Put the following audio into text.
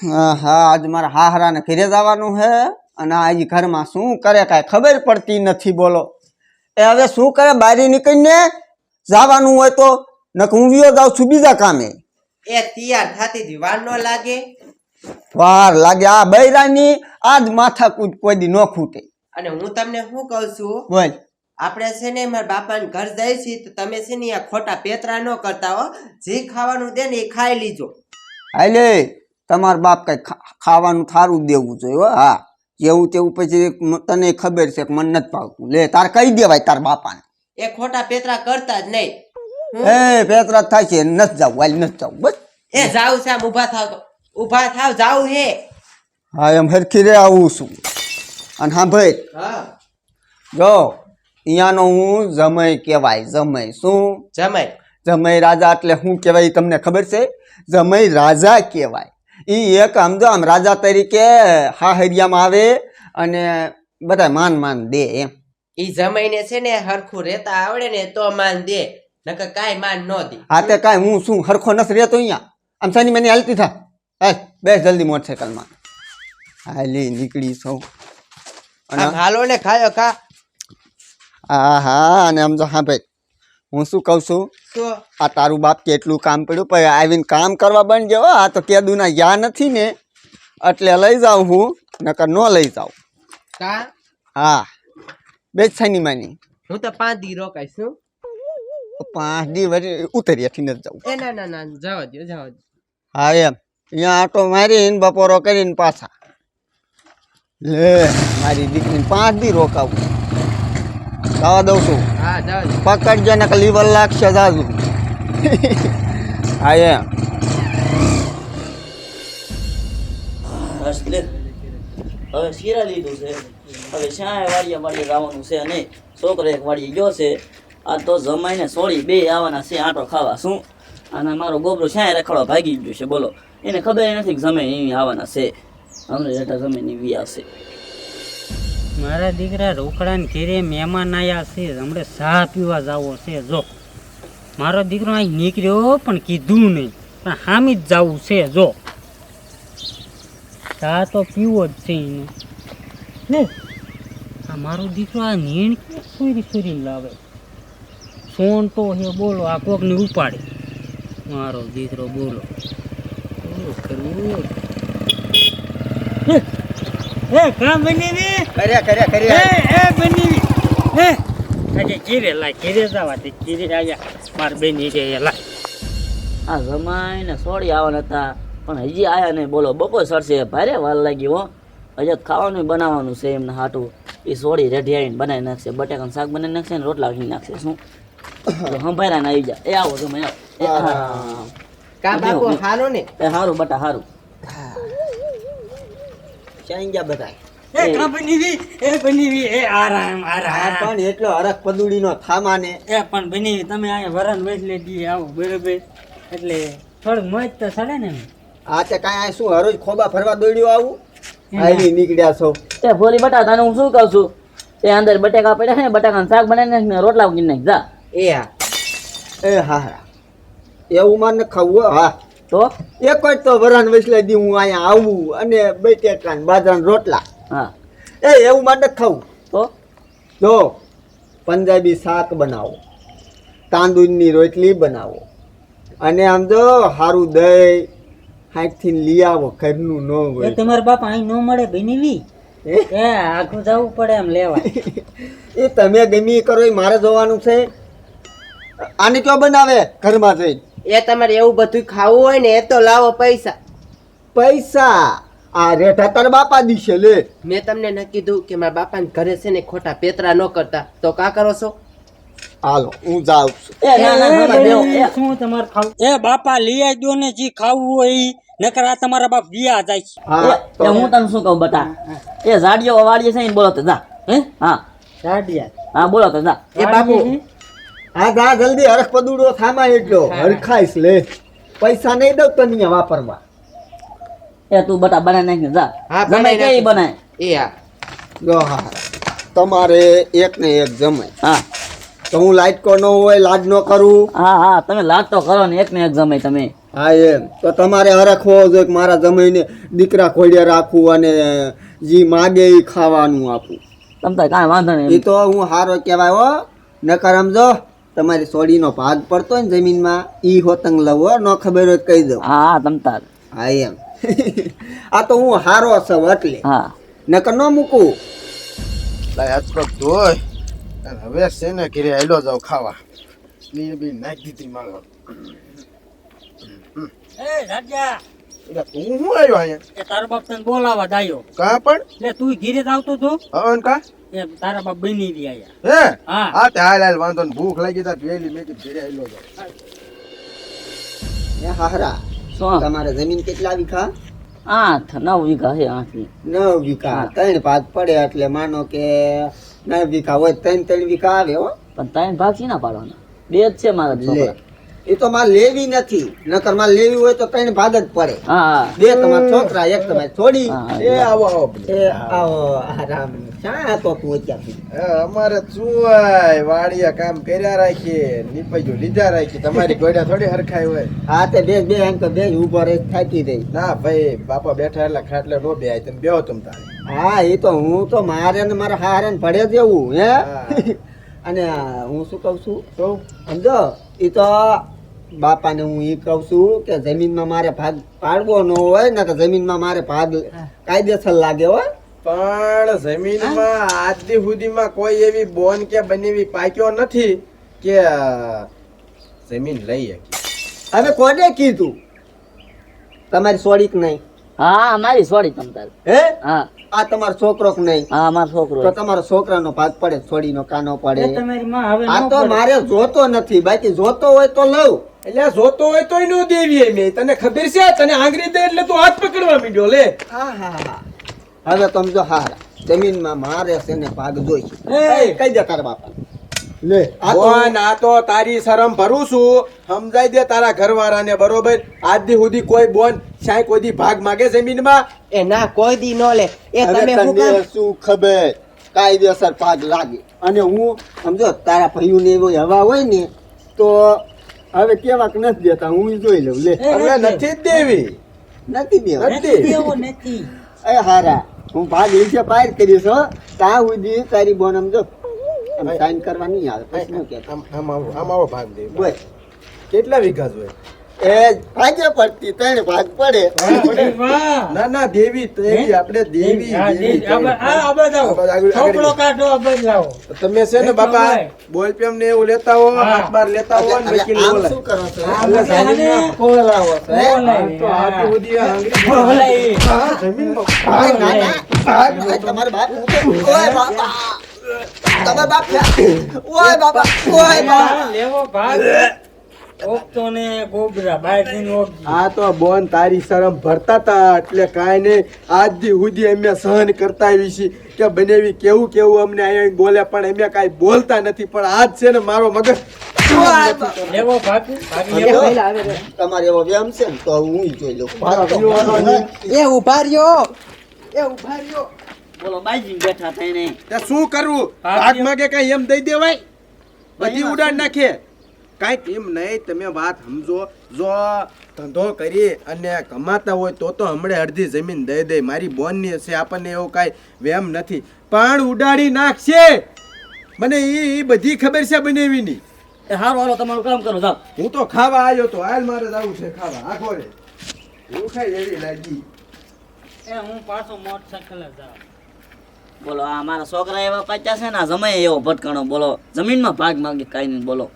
હા હા આજ મારા હાહરાને ઘરે જવાનું છે અને આજ ઘરમાં શું કરે કાંઈ ખબર પડતી નથી બોલો. એ હવે શું કરે? બારી નીકળીને જવાનું હોય તો? નક હું વિયો જાઉં છું બીજા કામે. એ તૈયાર થતી હતી વાર ન લાગે. વાર લાગે. આ બૈરાની આજ માથા કૂદ કોઈ દી ન ખૂટે. અને હું તમને શું કહું છું? બોલ. આપણે છે ને મારા બાપાને ઘર જાય છે તો તમે છે ને આ ખોટા પેતરા ન કરતા હો. જે ખાવાનું દે ને એ ખાઈ લીજો. હાલે. તમાર બાપ કઈ ખાવાનું થારું દેવું જોઈએ હો હા. જેવું તેવું પછી તને ખબર છે કે મને નથી ભાવતું. લે તાર કહી દેવાય તાર બાપાને. એ ખોટા પેતરા કરતા જ નહીં. એ પેતરા થાય છે. નથી જાવ વાલી નથી જાવ બસ. એ જાવ છે આમ ઊભા થાવ ઊભા થાવ જાવ હે. હા એમ હરખી રે આવું છું. અને હા ભાઈ હા. જો અહીંયાનો હું જમય કહેવાય. જમય શું? જમય. જમય રાજા એટલે શું કહેવાય તમને ખબર છે? જમય રાજા કહેવાય. એ એક સમજો આમ રાજા તરીકે હાહરિયામાં આવે અને બધા માન માન દે એમ. એ જમાઈને છે ને હરખું રહેતા આવડે ને તો માન દે નકર કાંઈ માન ન દે. હા તે કાંઈ હું શું હરખો નથી રહેતો અહીંયા? આમ સાની મને હાલતી થા? હાલ બેસ જલ્દી મોટરસાઇકલમાં. હાલી નીકળી સૌ અને હાલો ને ખાયો ખા. હા હા અને આમ જો હા ભાઈ હું શું કહું છું? આ તારું બાપ કેટલું કામ પડ્યું? પણ આવીને કામ કરવા બન જવો આ તો કેદુના યા નથી ને. એટલે લઈ જાઉં હું નકર ન લઈ જાઉં. હા. બે છની માની. હું તો પાંચ દી રોકાઈશ પાંચ દી વળી ઉતર્યાથી નથી જવું. એ ના ના ના જવા દો જવા દો હા એમ. અહીંયા આટો મારીને બપોરો કરીને પાછા. લે મારી દીકરીને પાંચ દી રોકાવું. જવા દઉં છું. પકડજે ને લીવર લાગશે જાજુ. હા એમ લે હવે શીરા લીધું છે. હવે શ્યાય વાડીએ વાડીએ જવાનું છે નહીં. છોકરો એક વાડીએ ગયો છે. આ તો જમાઈને સોળી બે આવવાના છે આટો ખાવા શું? અને મારો ગોબરો શ્યાય રખડવા ભાગી ગયો છે બોલો. એને ખબર નથી કે જમે એવી આવવાના છે. અમને જેટા જમે એવી આવશે. મારા દીકરા રોકડાને ઘેરે મહેમાન આવ્યા છે હમણે ચા પીવા જાવો છે જો. મારો દીકરો અહીં નીકળ્યો પણ કીધું નહીં. પણ હામી જ જવું છે જો. ચા તો પીવો જ છે એને. લે આ મારો દીકરો આ નીણ કે સુરી સુરી લાવે? સોન તો હે બોલો આ કોકને ઉપાડે. મારો દીકરો બોલો. કરવું હે, હે કામ બની ને કર્યા કર્યા. એ કર્યા એ બની એ આજે ઘીરે લા ઘીરે જવા દે ઘીરે આવ્યા માર બેની રે એ લાય. આ જમાઈને સોડી આવવાના હતા પણ હજી આયા ને બોલો બપોર સરસે ભારે વાર લાગી હો. હજી ખાવાનું બનાવવાનું છે એમને હાટું. એ સોડી રેડી આવીને બનાવી નાખશે બટાકાનું શાક બનાવી નાખશે ને રોટલા ઘી નાખશે શું? તો સંભાળ્યા ને આવી જા. એ આવો તમે આવો. એ હા. કા બાપુ હારો ને? એ હારું બટા હારું. ક્યાં ગયા બધા? એ કા એ બની એ આરામ આરામ. પણ એટલો હરખ પદુડીનો થામાને. એ પણ બની તમે અહીંયા વરણ વેચલે દી આવો બરોબર? એટલે થોડુંક મોજ તો સડે ને આ તે કાંઈ આ શું હરોજ ખોબા ફરવા દોડ્યો આવું? હાલી નીકળ્યા છો. એ ફોલી બટા તને હું શું કહું છું? એ અંદર બટાકા પડ્યા છે ને બટાકાનું શાક બનાવીને રોટલા ઉગી નાખ જા. એ હા. એ હા હા. એવું મારે ખાવું હો, હા. તો? એક જ તો વરાન વસલાઈ દી હું અહીંયા આવું અને બે ને બાજરાના રોટલા. હા. એ એવું માટે ખાવું. તો? જો પંજાબી શાક બનાવો તાંદૂળની રોટલી બનાવો અને આમ જો સારું દહીં હાથથી લઈ આવો ઘરનું ન હોય. તમારા બાપા અહીં ન મળે બની વી એ આખું જવું પડે એમ લેવા. એ તમે ગમી કરો એ મારે જોવાનું છે. આને કયો બનાવે? ઘરમાં જઈને. એ તમારે એવું બધું ખાવું હોય ને એ તો લાવો પૈસા. પૈસા? આ રેઠા તાર બાપા દીશે લે. મેં તમને ન કીધું કે મારા બાપાને ઘરે છે ને ખોટા પેતરા ન કરતા. તો કા કરો છો? હાલો હું જાઉં છું. એ ના ના ના, બેહો. શું તમારે ખાવું? એ બાપા લઈ આવજો ને જે ખાવું હોય ઈ. નકર આ તમારા બાપ વિયા જાય છે. હા એ હું તને શું કહું બતા એ ઝાડીઓ વાડીએ છે ને બોલો તો જા. હે? હા. સાડિયા હા બોલો તો જા. એ બાપુ હા જા જલ્દી હરખ પદુડો થામા એટલો. હરખાઈશ લે. પૈસા નહીં દઉં તને નહીં વાપરવા. એ તું બટા બનાવી નાખી જા. હા, જમે બનાવી બનાય. એ હા. જો હા તમારે એક ને એક જમે. હા. તો હું લાઈટ કો ન હોય લાજ ન કરું? હા હા તમે લાજ તો કરો ને એક ને એક જમે તમે. હા એમ. તો તમારે હરખ હોવો જોઈએ મારા જમીને દીકરા ખોડિયા રાખવું અને જે માગે એ ખાવાનું આપું. તમ તાર કાંઈ વાંધો નહીં એ તો હું હારો કહેવાય હો. નકર સમજો. તમારી સોડીનો ભાગ પડતો હોય ને જમીનમાં ઈ હોતંગ લવો ન ખબર હોય કહી દઉં. હા તમતા તમ તાર. હા એમ. આ તો હું હારો છું એટલે. હા. નકર ન મૂકું. લાય હાથ પગ ધોય હવે છે ને ઘરે આયલો જાવ ખાવા. નીર બી નાખી દીધી માગો એ રાજા! એટલે તું શું આવ્યો અહીંયા? એ તારા બાપ તને બોલાવા દાયો કા પણ? એટલે તું ઘીરે જ આવતો તો? હવન કા? એ તારા બાપ બની દી આયા હે? હા. હા તે હાલ હાલ વાંધો ને ભૂખ લાગી તા મેં એ હારા શું? તમારે જમીન કેટલા વીઘા? આઠ નવ વીઘા છે આઠ નવ વીઘા. ત્રણ ભાગ પડે એટલે માનો કે નવ વીઘા હોય ત્રણ ત્રણ વીઘા આવે હો. પણ ત્રણ ભાગ છે ના પાડવાના? બે જ છે મારા છોકરા. એ તો મારે લેવી નથી. નકર મારે લેવી હોય તો ત્રણ ભાગ જ પડે. બે તમારા છોકરા એક તમારી છોડી. એ આવો આવો એ આવો આરામ. શા તો તું અત્યારથી અમારે ચુવાય વાડિયા કામ કર્યા રાખીએ નીપજો લીધા રાખીએ. તમારી ગોડા થોડી હરખાઈ હોય. હા તે બે બે એમ તો બે ઊભો રહી થાકી રહી. ના ભાઈ બાપા બેઠા એટલે ખાટલે નો બે તમે બેહો તમ તારે. હા એ તો હું તો મારે ને મારા હારે ને પડે જેવું હે? અને હું શું કહું છું? તો સમજો એ તો બાપાને હું એ કહું છું કે જમીનમાં મારે ભાગ પાડવો ન હોય ને તો જમીનમાં મારે ભાગ કાયદેસર લાગે હોય પણ જમીનમાં આજ સુધીમાં કોઈ એવી બોન કે બનેવી પાક્યો નથી કે જમીન લઈ શકી. હવે કોને કીધું? તમારી સોડીક નહીં. હા મારી સોડી તમતાર હે? હા. આ તમારો છોકરો કે નહીં. હા મારો છોકરો તો તમારો છોકરાનો ભાગ પડે છોડીનો કાનો પડે. તમારી માં હવે આ તો મારે જોતો નથી. બાકી જોતો હોય તો લઉં. એટલે જોતો હોય તોય નો દેવી મેં તને ખબર છે? તને આંગળી દે એટલે તું હાથ પકડવા માંડ્યો લે. હા હા હા. હવે સમજો હારા જમીનમાં મારે છે ને ભાગ જોઈ એ! કઈ દે તારા બાપા? લે આ તો આ તો તારી શરમ ભરું છું. સમજાઈ દે તારા ઘરવાળાને બરોબર? આજ દી સુધી કોઈ બોન સાય કોઈ દી ભાગ માગે જમીનમાં? એ ના કોઈ દી ન લે. એ તમે શું તને કામ શું ખબર? કાયદેસર ભાગ લાગે. અને હું સમજો તારા ભાઈઓ ને એવો હવા હોય ને તો હવે કેવાક નથી દેતા હું જોઈ લઉં. લે. હવે નથી. દેવી. નથી દેવા. નથી. નથી દેવો. નથી. એ હારા. હું ભાગ લીધે પાર કરીશ હો. તા સુધી તારી બોન જો. એમ સાઈન કરવા નહીં આવે. પછી શું કે આમ આમ આવો આમ આવો ભાગ દે. બોલ. કેટલા વીઘા જોઈએ? એ ભાગે પડતી ત્રણ ભાગ પડે. ના ના દેવી દેવી આપણે દેવી. તમે છે ને બાપા. ને એવું લેતા હો. હાથ બાર લેતા હો ને વકીલ આમ શું કરો છો? આ એટલે બધા જમીનમાં આને- ખોલાવો છો, હે? બોલાય. તો આટલી બધી આ આંગળી- બોલાય. હા, જમીનમાં ભાગ ના, ના. ભાગ, તમારો બાપ ઓય બાપા. તમારો બાપ ઓય બાપા. ઓય બાપા. લેવો ભાગ. ઓગતો ને ગોબરા બાર દિન આ તો બોન તારી શરમ ભરતા તા એટલે કાંઈ નહીં. આજ દી સુધી અમે સહન કરતા આવી છીએ કે બનેવી કેવું કેવું અમને અહીંયા બોલે પણ અમે કાંઈ બોલતા નથી પણ આજ છે ને મારો મગજ લેવો ભાગ ભાગ એ લેવો પહેલા આવે રે. તમારે એવો વ્યાયામ છે ને તો હું જોઈ લઉં. એ ઊભા રહ્યો. એ ઊભા રહ્યો. બોલો બાજી બેઠા થઈને શું કરવું ભાગ કે કઈ એમ દઈ દેવાય? બધી ઉડાડ નાખે. કાંઈક એમ નહીં તમે વાત સમજો. જો ધંધો કરી અને કમાતા હોય તો તો હમણાં અડધી જમીન દઈ દે. મારી બોનની છે આપણને એવું કાંઈ વેમ નથી. પણ ઉડાડી નાખશે. મને એ એ બધી ખબર છે બનેવીની. એ હારું હારો તમારું કામ કરો જાવ હું તો ખાવા આવ્યો તો હાલ મારે જવું છે ખાવા. આખો રે હું ખાઈ એવી લાગી. એ હું પાછો મોટરસાઇકલ જ જાઉં. બોલો આ મારા છોકરા એવા પચાસ છે ને આ જમાઈ એવો ભટકાણો. બોલો જમીનમાં ભાગ માંગે કાંઈ નહીં બોલો.